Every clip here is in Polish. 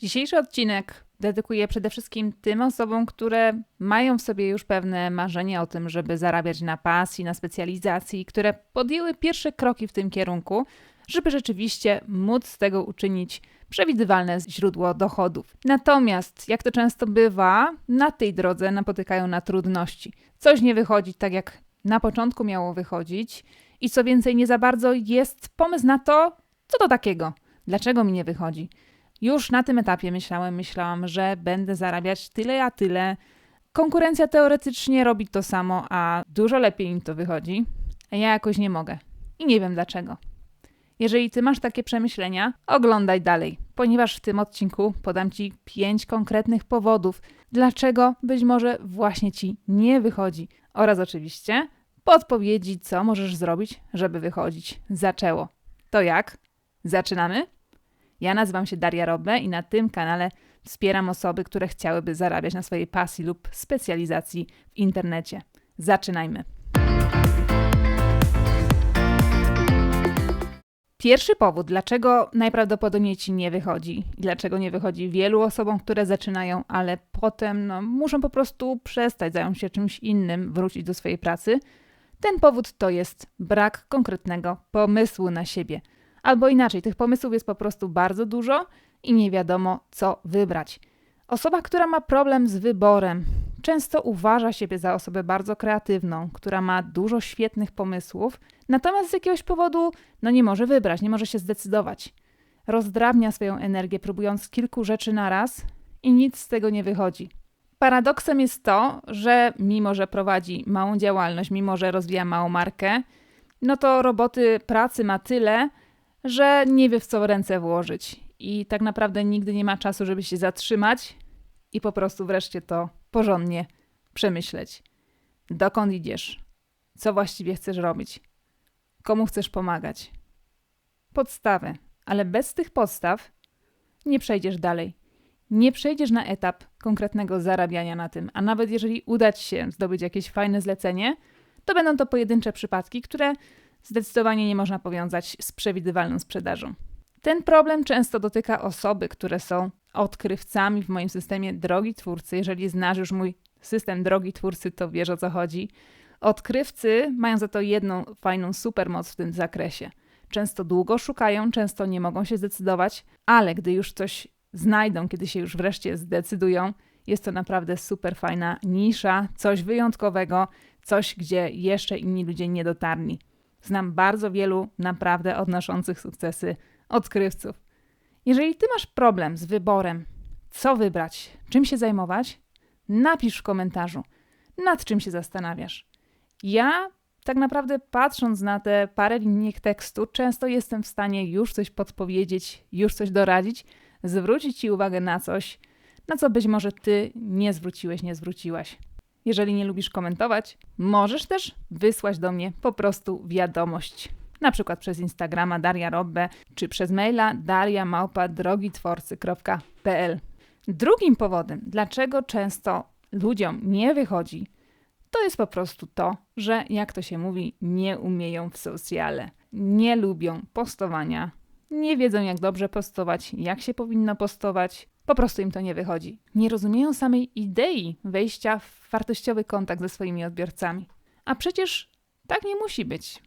Dzisiejszy odcinek dedykuję przede wszystkim tym osobom, które mają w sobie już pewne marzenia o tym, żeby zarabiać na pasji, na specjalizacji, które podjęły pierwsze kroki w tym kierunku, żeby rzeczywiście móc z tego uczynić przewidywalne źródło dochodów. Natomiast, jak to często bywa, na tej drodze napotykają na trudności. Coś nie wychodzi tak, jak na początku miało wychodzić, i co więcej, nie za bardzo jest pomysł na to, co to takiego, dlaczego mi nie wychodzi. Już na tym etapie myślałem, myślałam, że będę zarabiać tyle a tyle. Konkurencja teoretycznie robi to samo, a dużo lepiej im to wychodzi, a ja jakoś nie mogę. I nie wiem dlaczego. Jeżeli ty masz takie przemyślenia, oglądaj dalej, ponieważ w tym odcinku podam ci pięć konkretnych powodów, dlaczego być może właśnie ci nie wychodzi, oraz oczywiście podpowiedzi, co możesz zrobić, żeby wychodzić. Zaczęło. To jak? Zaczynamy? Ja nazywam się Daria Robbe i na tym kanale wspieram osoby, które chciałyby zarabiać na swojej pasji lub specjalizacji w internecie. Zaczynajmy. Pierwszy powód, dlaczego najprawdopodobniej ci nie wychodzi i dlaczego nie wychodzi wielu osobom, które zaczynają, ale potem no, muszą po prostu przestać zająć się czymś innym, wrócić do swojej pracy. Ten powód to jest brak konkretnego pomysłu na siebie. Albo inaczej, tych pomysłów jest po prostu bardzo dużo i nie wiadomo, co wybrać. Osoba, która ma problem z wyborem, często uważa siebie za osobę bardzo kreatywną, która ma dużo świetnych pomysłów, natomiast z jakiegoś powodu no nie może wybrać, nie może się zdecydować. Rozdrabnia swoją energię, próbując kilku rzeczy na raz i nic z tego nie wychodzi. Paradoksem jest to, że mimo, że prowadzi małą działalność, mimo, że rozwija małą markę, no to roboty pracy ma tyle, że nie wie w co ręce włożyć i tak naprawdę nigdy nie ma czasu, żeby się zatrzymać i po prostu wreszcie to porządnie przemyśleć. Dokąd idziesz? Co właściwie chcesz robić? Komu chcesz pomagać? Podstawy, ale bez tych podstaw nie przejdziesz dalej. Nie przejdziesz na etap konkretnego zarabiania na tym, a nawet jeżeli uda ci się zdobyć jakieś fajne zlecenie, to będą to pojedyncze przypadki, które zdecydowanie nie można powiązać z przewidywalną sprzedażą. Ten problem często dotyka osoby, które są odkrywcami w moim systemie drogi twórcy. Jeżeli znasz już mój system drogi twórcy, to wiesz o co chodzi. Odkrywcy mają za to jedną fajną supermoc w tym zakresie. Często długo szukają, często nie mogą się zdecydować, ale gdy już coś znajdą, kiedy się już wreszcie zdecydują, jest to naprawdę super fajna nisza, coś wyjątkowego, coś, gdzie jeszcze inni ludzie nie dotarli. Znam bardzo wielu naprawdę odnoszących sukcesy odkrywców. Jeżeli ty masz problem z wyborem, co wybrać, czym się zajmować, napisz w komentarzu, nad czym się zastanawiasz. Ja, tak naprawdę, patrząc na te parę linijek tekstu, często jestem w stanie już coś podpowiedzieć, już coś doradzić, zwrócić ci uwagę na coś, na co być może ty nie zwróciłeś, nie zwróciłaś. Jeżeli nie lubisz komentować, możesz też wysłać do mnie po prostu wiadomość. Na przykład przez Instagrama Daria Robbe, czy przez maila dariamałpa.drogitworcy.pl. Drugim powodem, dlaczego często ludziom nie wychodzi, to jest po prostu to, że jak to się mówi, nie umieją w socjale. Nie lubią postowania, nie wiedzą jak dobrze postować, jak się powinno postować, po prostu im to nie wychodzi. Nie rozumieją samej idei wejścia w wartościowy kontakt ze swoimi odbiorcami. A przecież tak nie musi być.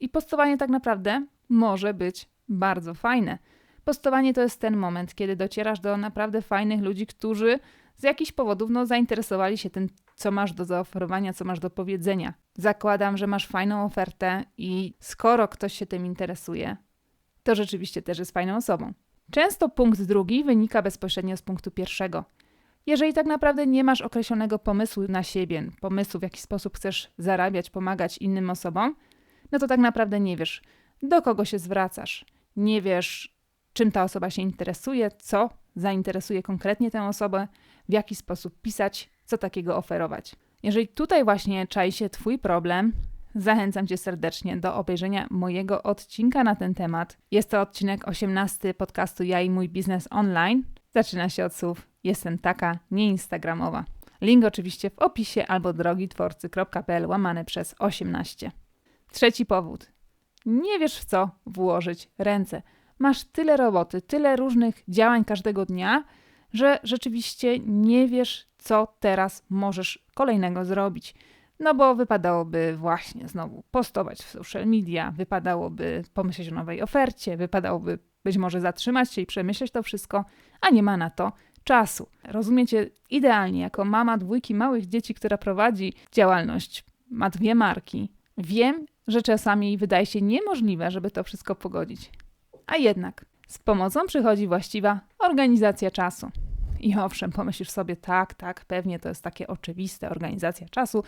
I postowanie tak naprawdę może być bardzo fajne. Postowanie to jest ten moment, kiedy docierasz do naprawdę fajnych ludzi, którzy z jakichś powodów no, zainteresowali się tym, co masz do zaoferowania, co masz do powiedzenia. Zakładam, że masz fajną ofertę i skoro ktoś się tym interesuje, to rzeczywiście też jest fajną osobą. Często punkt drugi wynika bezpośrednio z punktu pierwszego. Jeżeli tak naprawdę nie masz określonego pomysłu na siebie, pomysłu w jaki sposób chcesz zarabiać, pomagać innym osobom, no to tak naprawdę nie wiesz, do kogo się zwracasz. Nie wiesz, czym ta osoba się interesuje, co zainteresuje konkretnie tę osobę, w jaki sposób pisać, co takiego oferować. Jeżeli tutaj właśnie czai się Twój problem, Zachęcam Cię serdecznie do obejrzenia mojego odcinka na ten temat. Jest to odcinek 18 podcastu Ja i mój biznes online. Zaczyna się od słów Jestem taka nieinstagramowa. Link oczywiście w opisie albo drogitworcy.pl łamane przez 18. Trzeci powód. Nie wiesz w co włożyć ręce. masz tyle roboty, tyle różnych działań każdego dnia, że rzeczywiście nie wiesz, co teraz możesz kolejnego zrobić. No bo wypadałoby właśnie znowu postować w social media, wypadałoby pomyśleć o nowej ofercie, wypadałoby być może zatrzymać się i przemyśleć to wszystko, a nie ma na to czasu. Rozumiecie idealnie, jako mama dwójki małych dzieci, która prowadzi działalność, ma dwie marki, wiem, że czasami wydaje się niemożliwe, żeby to wszystko pogodzić. A jednak z pomocą przychodzi właściwa organizacja czasu. I owszem, pomyślisz sobie, tak, tak, pewnie to jest takie oczywiste, organizacja czasu.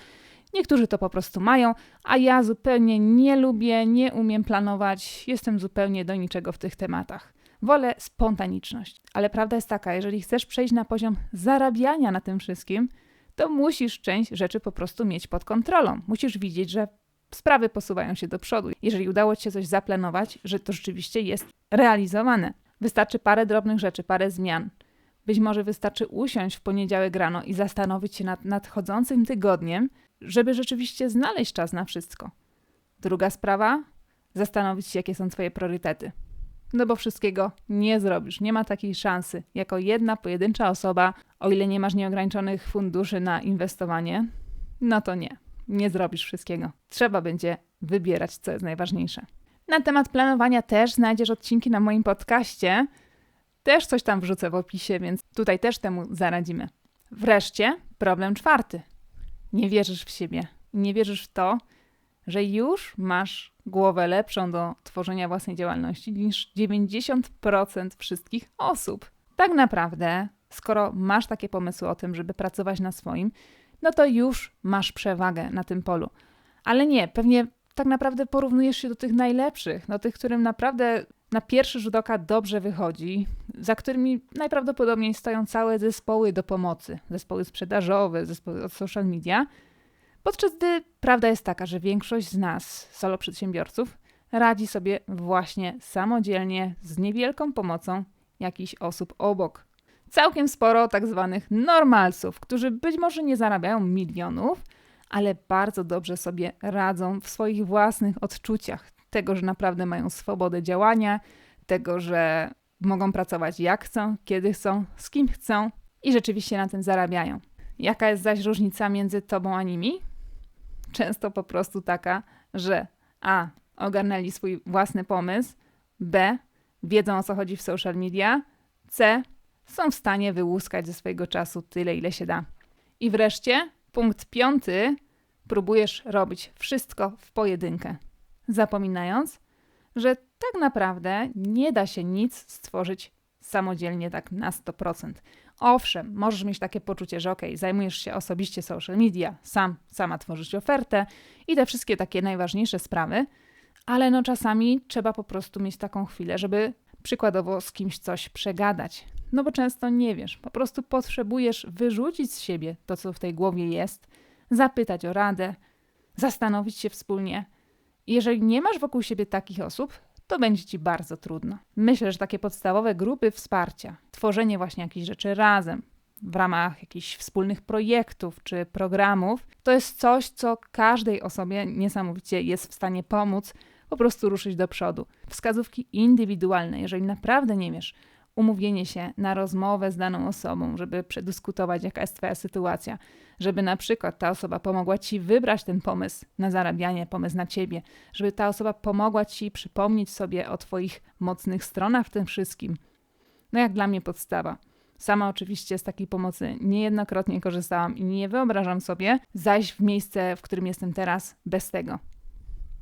Niektórzy to po prostu mają, a ja zupełnie nie lubię, nie umiem planować, jestem zupełnie do niczego w tych tematach. Wolę spontaniczność. Ale prawda jest taka, jeżeli chcesz przejść na poziom zarabiania na tym wszystkim, to musisz część rzeczy po prostu mieć pod kontrolą. Musisz widzieć, że sprawy posuwają się do przodu. Jeżeli udało ci się coś zaplanować, że to rzeczywiście jest realizowane. Wystarczy parę drobnych rzeczy, parę zmian. Być może wystarczy usiąść w poniedziałek rano i zastanowić się nad nadchodzącym tygodniem, żeby rzeczywiście znaleźć czas na wszystko. Druga sprawa, zastanowić się, jakie są Twoje priorytety. No bo wszystkiego nie zrobisz. Nie ma takiej szansy. Jako jedna pojedyncza osoba, o ile nie masz nieograniczonych funduszy na inwestowanie, no to nie. Nie zrobisz wszystkiego. Trzeba będzie wybierać, co jest najważniejsze. Na temat planowania też znajdziesz odcinki na moim podcaście. Też coś tam wrzucę w opisie, więc tutaj też temu zaradzimy. Wreszcie problem czwarty. Nie wierzysz w siebie. Nie wierzysz w to, że już masz głowę lepszą do tworzenia własnej działalności niż 90% wszystkich osób. Tak naprawdę, skoro masz takie pomysły o tym, żeby pracować na swoim, no to już masz przewagę na tym polu. Ale nie, pewnie tak naprawdę porównujesz się do tych najlepszych, do tych, którym naprawdę na pierwszy rzut oka dobrze wychodzi, za którymi najprawdopodobniej stoją całe zespoły do pomocy, zespoły sprzedażowe, zespoły od social media, podczas gdy prawda jest taka, że większość z nas, solo przedsiębiorców, radzi sobie właśnie samodzielnie z niewielką pomocą jakichś osób obok. Całkiem sporo tak zwanych normalsów, którzy być może nie zarabiają milionów, ale bardzo dobrze sobie radzą w swoich własnych odczuciach, tego, że naprawdę mają swobodę działania, tego, że mogą pracować jak chcą, kiedy chcą, z kim chcą i rzeczywiście na tym zarabiają. Jaka jest zaś różnica między tobą a nimi? Często po prostu taka, że A. ogarnęli swój własny pomysł, B. wiedzą o co chodzi w social media, C. są w stanie wyłuskać ze swojego czasu tyle, ile się da. I wreszcie punkt piąty próbujesz robić wszystko w pojedynkę zapominając, że tak naprawdę nie da się nic stworzyć samodzielnie tak na 100%. Owszem, możesz mieć takie poczucie, że ok, zajmujesz się osobiście social media, sam, sama tworzysz ofertę i te wszystkie takie najważniejsze sprawy, ale no czasami trzeba po prostu mieć taką chwilę, żeby przykładowo z kimś coś przegadać. No bo często nie wiesz, po prostu potrzebujesz wyrzucić z siebie to, co w tej głowie jest, zapytać o radę, zastanowić się wspólnie, jeżeli nie masz wokół siebie takich osób, to będzie ci bardzo trudno. Myślę, że takie podstawowe grupy wsparcia, tworzenie właśnie jakichś rzeczy razem, w ramach jakichś wspólnych projektów czy programów, to jest coś, co każdej osobie niesamowicie jest w stanie pomóc po prostu ruszyć do przodu. Wskazówki indywidualne, jeżeli naprawdę nie wiesz, umówienie się na rozmowę z daną osobą, żeby przedyskutować, jaka jest Twoja sytuacja, żeby na przykład ta osoba pomogła Ci wybrać ten pomysł na zarabianie, pomysł na Ciebie, żeby ta osoba pomogła Ci przypomnieć sobie o Twoich mocnych stronach w tym wszystkim. No jak dla mnie podstawa. Sama oczywiście z takiej pomocy niejednokrotnie korzystałam i nie wyobrażam sobie zajść w miejsce, w którym jestem teraz, bez tego.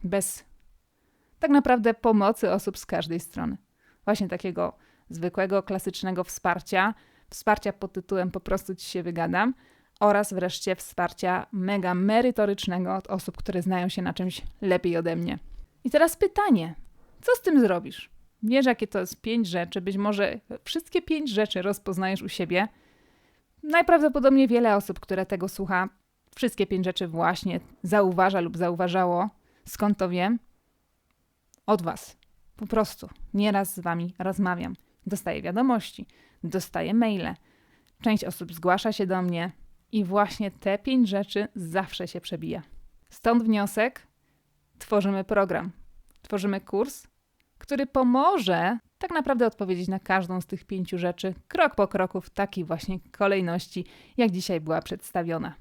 Bez tak naprawdę pomocy osób z każdej strony. Właśnie takiego zwykłego, klasycznego wsparcia, wsparcia pod tytułem po prostu ci się wygadam oraz wreszcie wsparcia mega merytorycznego od osób, które znają się na czymś lepiej ode mnie. I teraz pytanie, co z tym zrobisz? Wiesz, jakie to jest pięć rzeczy, być może wszystkie pięć rzeczy rozpoznajesz u siebie. Najprawdopodobniej wiele osób, które tego słucha, wszystkie pięć rzeczy właśnie zauważa lub zauważało. Skąd to wiem? Od Was. Po prostu. Nieraz z Wami rozmawiam dostaję wiadomości, dostaję maile. Część osób zgłasza się do mnie i właśnie te pięć rzeczy zawsze się przebija. Stąd wniosek: tworzymy program, tworzymy kurs, który pomoże tak naprawdę odpowiedzieć na każdą z tych pięciu rzeczy krok po kroku w takiej właśnie kolejności, jak dzisiaj była przedstawiona.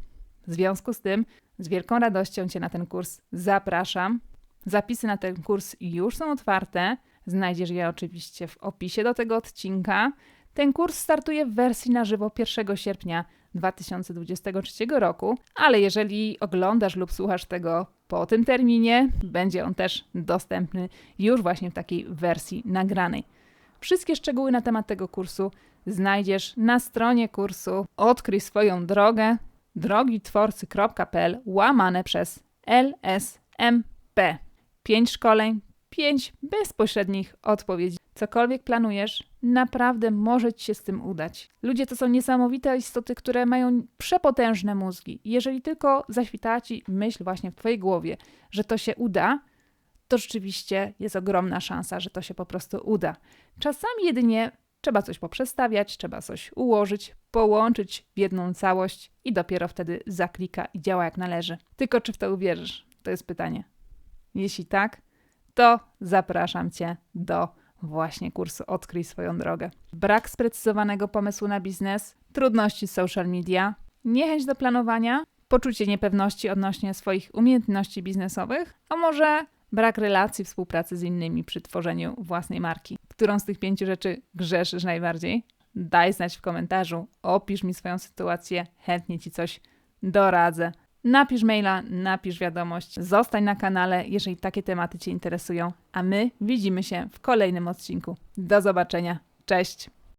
W związku z tym, z wielką radością Cię na ten kurs zapraszam. Zapisy na ten kurs już są otwarte. Znajdziesz je oczywiście w opisie do tego odcinka. Ten kurs startuje w wersji na żywo 1 sierpnia 2023 roku, ale jeżeli oglądasz lub słuchasz tego po tym terminie, będzie on też dostępny już właśnie w takiej wersji nagranej. Wszystkie szczegóły na temat tego kursu znajdziesz na stronie kursu Odkryj swoją drogę drogitworcy.pl łamane przez LSMP. Pięć szkoleń, pięć bezpośrednich odpowiedzi. Cokolwiek planujesz, naprawdę może ci się z tym udać. Ludzie to są niesamowite istoty, które mają przepotężne mózgi. Jeżeli tylko zaświtała ci myśl właśnie w twojej głowie, że to się uda, to rzeczywiście jest ogromna szansa, że to się po prostu uda. Czasami jedynie trzeba coś poprzestawiać, trzeba coś ułożyć, połączyć w jedną całość i dopiero wtedy zaklika i działa jak należy. Tylko czy w to uwierzysz? To jest pytanie. Jeśli tak, to zapraszam Cię do właśnie kursu Odkryj swoją drogę. Brak sprecyzowanego pomysłu na biznes, trudności z social media, niechęć do planowania, poczucie niepewności odnośnie swoich umiejętności biznesowych, a może brak relacji, współpracy z innymi przy tworzeniu własnej marki. Którą z tych pięciu rzeczy grzeszysz najbardziej? Daj znać w komentarzu, opisz mi swoją sytuację, chętnie Ci coś doradzę. Napisz maila, napisz wiadomość, zostań na kanale, jeżeli takie tematy Cię interesują, a my widzimy się w kolejnym odcinku. Do zobaczenia, cześć!